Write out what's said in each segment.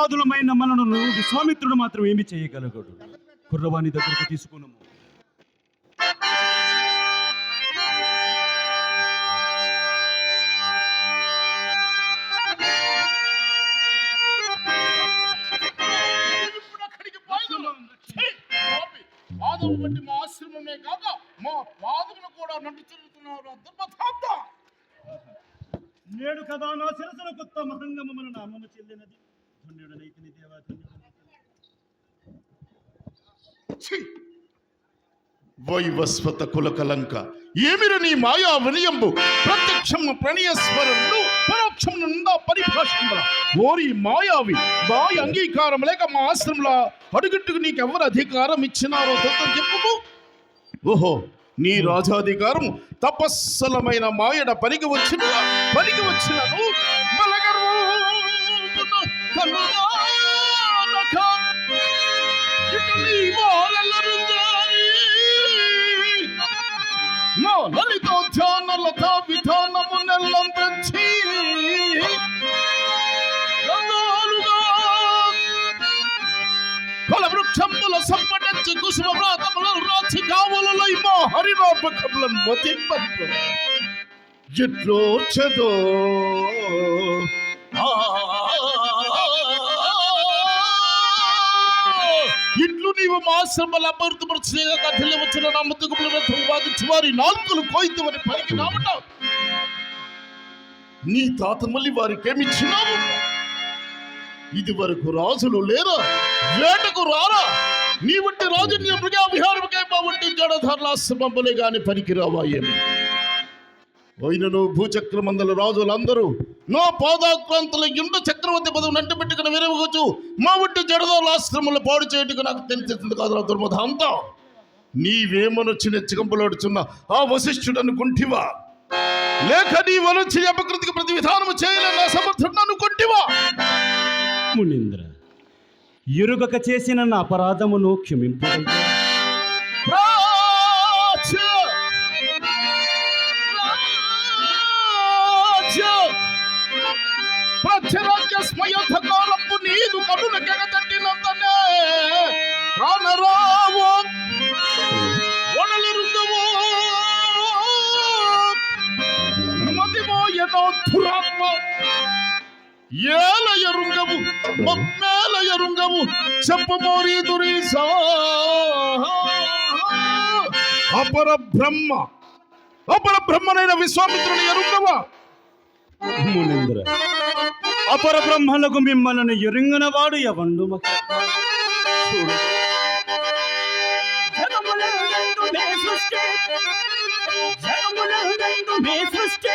నిరపరాధులమైన మనను విశ్వామిత్రుడు మాత్రం ఏమి చేయగలగడు? కుర్రవాణి దగ్గరకు తీసుకున్నాము. ఇప్పుడు అక్కడికి పోయిన పాదము బట్టి మా ఆశ్రమమే కాక మా పాదములు కూడా నన్ను తిరుగుతున్నారు దుర్మతాంత నేడు కదా నా శిరసుల కొత్త మహంగమమున నామము చెల్లినది. ధన్యుడనైతిని దేవా వైవస్వత కులకలంక ఏమిర నీ మాయా వినయంబు ప్రత్యక్షం ప్రణయస్వరుడు పరోక్షం నుండా పరిభాషింపల ఓరి మాయావి మాయ అంగీకారం లేక మా ఆశ్రమంలో అడుగుట్టుకు నీకెవరు అధికారం ఇచ్చినారో తత్వం చెప్పుకు ఓహో నీ రాజాధికారం తపస్సలమైన మాయడ పనికి వచ్చిన పనికి వచ్చినను బలగర్వమున కనులానక ఇక నీ మారెల్లరుందారి. మా లలితోద్యానలత విధానమునెల్లం పెంచి కన్నాలుగా ఫల వృక్షముల సంపటించి కుసుమ వ్రాతములను రాచి కావలై మా హరినాపకములను వతింపంపు ఎట్లో చదో ఇట్లు నీవు మాసముల అమృతపరచగా కథలు వచ్చిన నా ముద్దుకుముల రథం వాదించి వారి నాలుకలు కోయితమని పలికి నామట నీ తాత మళ్ళీ వారికేమిచ్చినావు ఇది వరకు రాజులు లేరా? వేటకు రారా? నీ వంటి రాజు నీ మృగా విహారముకే మా వంటి జడధర్లాశ్రమంబులే గాని పనికిరావా ఏమి పోయినను భూచక్రమందల రాజులందరూ నా పాదాక్రాంతుల ఇండు చక్రవర్తి పదవి నంటి పెట్టుకుని విరవవచ్చు మా వంటి జడదోలాశ్రమంలో పాడు చేయటకు నాకు తెలిసింది కాదు దుర్మధ అంతా నీవేమనొచ్చిన నెచ్చకంపలాడుచున్న ఆ వశిష్ఠుడు అనుకుంటివా లేక నీ వలొచ్చి అపకృతికి ప్రతి విధానము చేయలేని అసమర్థుడు అనుకుంటివా మునీంద్ర ఎరుగక చేసిన నా అపరాధమును క్షమింపు ఏల ఎరుంగవు మేల ఎరుంగవు చెప్పమోరి దురీసా. అపర బ్రహ్మ అపర బ్రహ్మనైన విశ్వామిత్రుని ఎరుంగవా? మునీంద్ర అపర బ్రహ్మలకు మిమ్మల్ని ఎరుంగన వాడు ఎవండు చూడు. జగములందు మే సృష్టి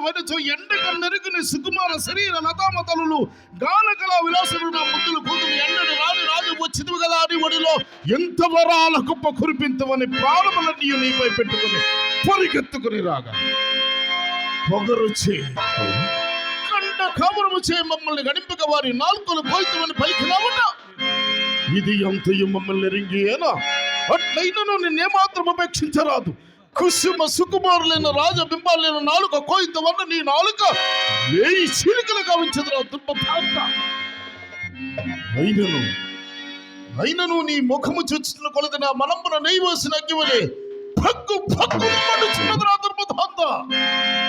తెలిసిన వాడవనచో ఎండక సుకుమార శరీర లతామతలు గానకల విలాసులు నా ముద్దులు కూతురు ఎండని రాజు రాదు వచ్చింది కదా అని ఒడిలో ఎంత వరాల గొప్ప కురిపింతవని ప్రాణములన్నీ నీపై పెట్టుకుని పరిగెత్తుకుని రాగా పొగరుచి కండ కమరము చే మమ్మల్ని గడింపక వారి నాలుకలు పోయితమని పలికినావుట ఇది అంతయు మమ్మల్ని ఎరింగియేనా అట్లయినను నిన్నేమాత్రం ఉపేక్షించరాదు. కుసుమ సుకుమారులైన రాజబింబాలైన నాలుక కోయితవన్న నీ నాలుక వేయి చీలికలు గావించదురా దుర్మతాంత అయినను అయినను నీ ముఖము చూచుతున్న కొలది నా మనంబున నెయ్యవలసిన అగ్గివలే భక్కు భగ్గు మండుచున్నదిరా దుర్మతాంత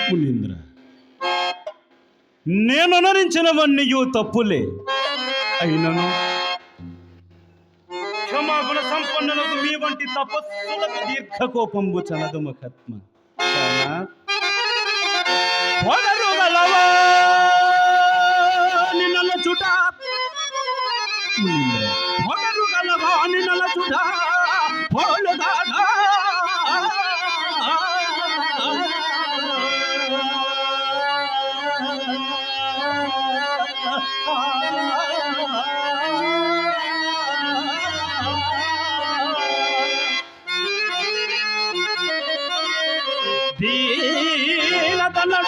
పునీంద్ర నేను అనరించినవన్నీయు తప్పులే. అయినను గుణ సంపన్నులకు మీ వంటి తపస్సులకు దీర్ఘ కోపంబు చలదు మహత్మ కానా? నిన్నల చుట. మునీంద్ర, గలవా నిన్నల చుట. పోలు దాదా ಕನ್ನಡ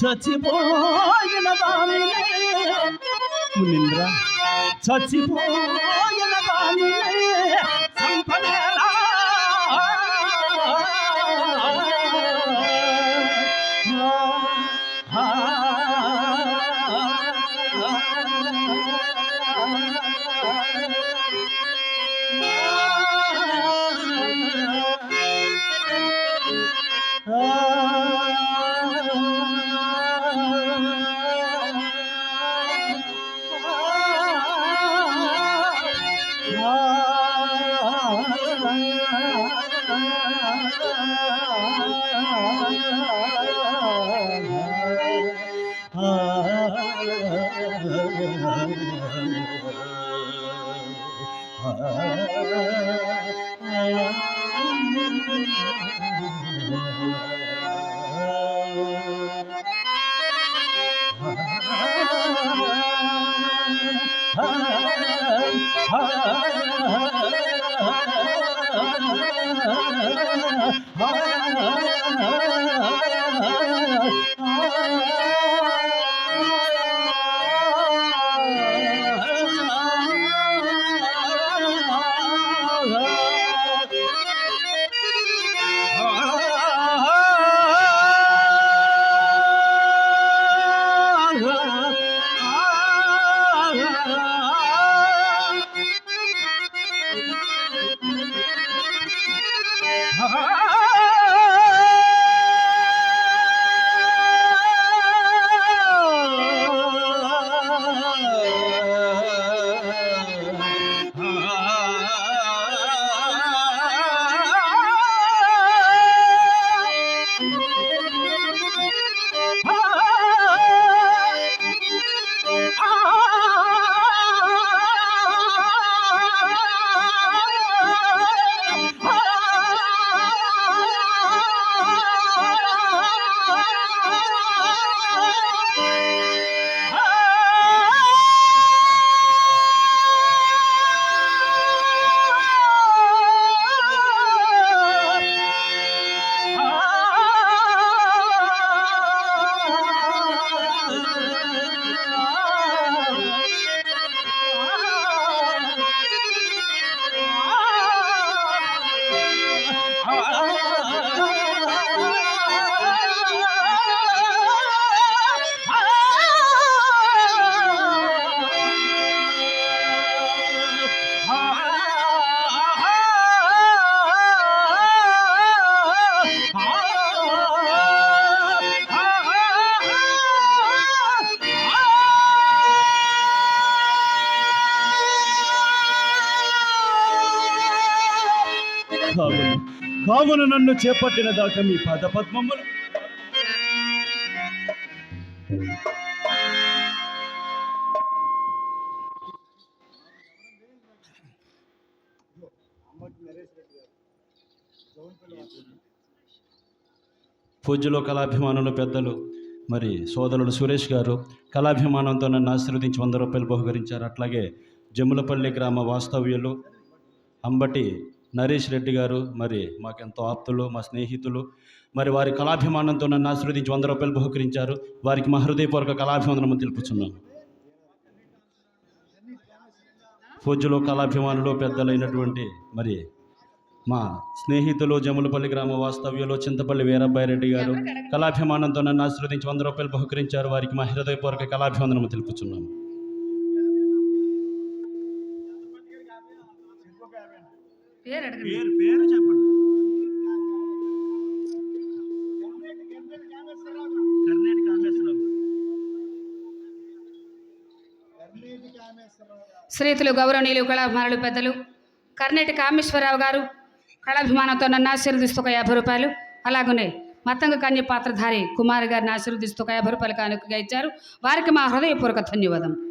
చచ్చిపోయిన దానినే. చచ్చిపో Ah! కావున. నన్ను చేపట్టిన దాకా మీ పాద పద్మములు పూజ్యులు కళాభిమానులు పెద్దలు మరి సోదరుడు సురేష్ గారు కళాభిమానంతో నన్ను ఆశీర్వదించి వంద రూపాయలు బహుకరించారు. అట్లాగే జమ్ములపల్లి గ్రామ వాస్తవ్యులు అంబటి నరేష్ రెడ్డి గారు మరి మాకెంతో ఆప్తులు మా స్నేహితులు మరి వారి కళాభిమానంతో నన్ను ఆశీర్వదించి వంద రూపాయలు బహుకరించారు. వారికి మా హృదయపూర్వక కళాభివందనము తెలుపుచున్నాను. పూజ్యులు కళాభిమానులు పెద్దలైనటువంటి మరి మా స్నేహితులు జములపల్లి గ్రామ వాస్తవ్యులు చింతపల్లి వీరబ్బాయి రెడ్డి గారు కళాభిమానంతో నన్ను ఆశీర్వదించి వంద రూపాయలు బహుకరించారు. వారికి మా హృదయపూర్వక కళాభివందనము తెలుపుచున్నాను. పేరు అడగండి. పేరు పేరు చెప్పండి. శ్రీతులు గౌరవనీయులు కళాభిమానులు పెద్దలు కర్ణేటి కామేశ్వరరావు గారు కళాభిమానంతో నన్ను ఆశీర్వదిస్తూ ఒక యాభై రూపాయలు అలాగనే మతంగ కన్య పాత్రధారి కుమారి గారిని ఆశీర్వదిస్తూ ఒక యాభై రూపాయలు కానుకగా ఇచ్చారు. వారికి మా హృదయపూర్వక ధన్యవాదం.